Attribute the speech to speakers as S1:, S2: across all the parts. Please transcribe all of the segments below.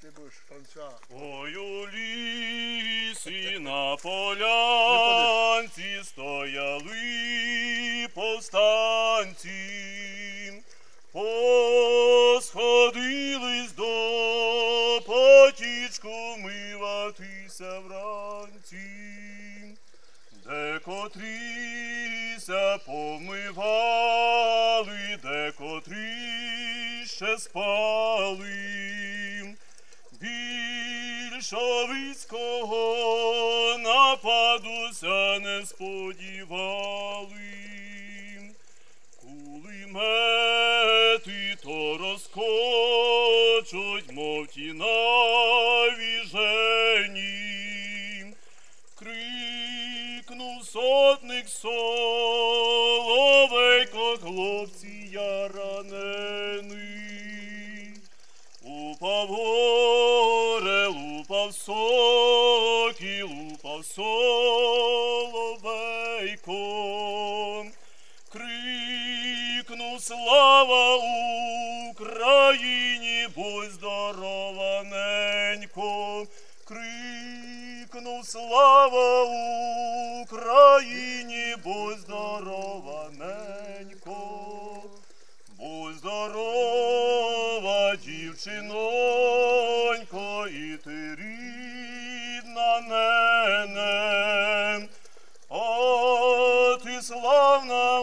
S1: ти будеш Франсуа.
S2: Ой, у лісі на полянці стояли повстанці, посходились до потічку миватися вранці, де котріся помивали, де котрі ще спали. Більшовицького нападуся не сподівали. Кулемети то розкочуть, мов ті навіжені. Крикнув сотник соловейко, хлопці я ранений. Упав соловейко. Крикнув слава Україні, будь здорова, ненько. Крикнув слава Україні, будь здорова, ненько. Будь здорова, дівчинонько, і ти рідна нене. Славна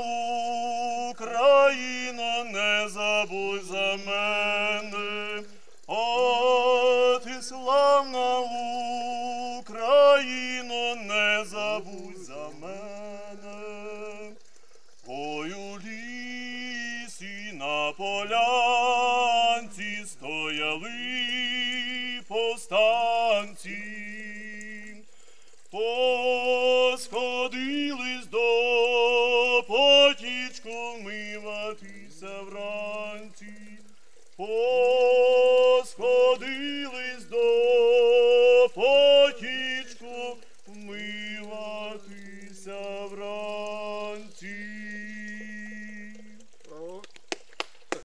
S2: Україно, не забудь за мене. О, ти славна Україно, не забудь за мене. Ой, у лісі на полянці стояли повстанці, посходились потічку вмиватися вранці, посходились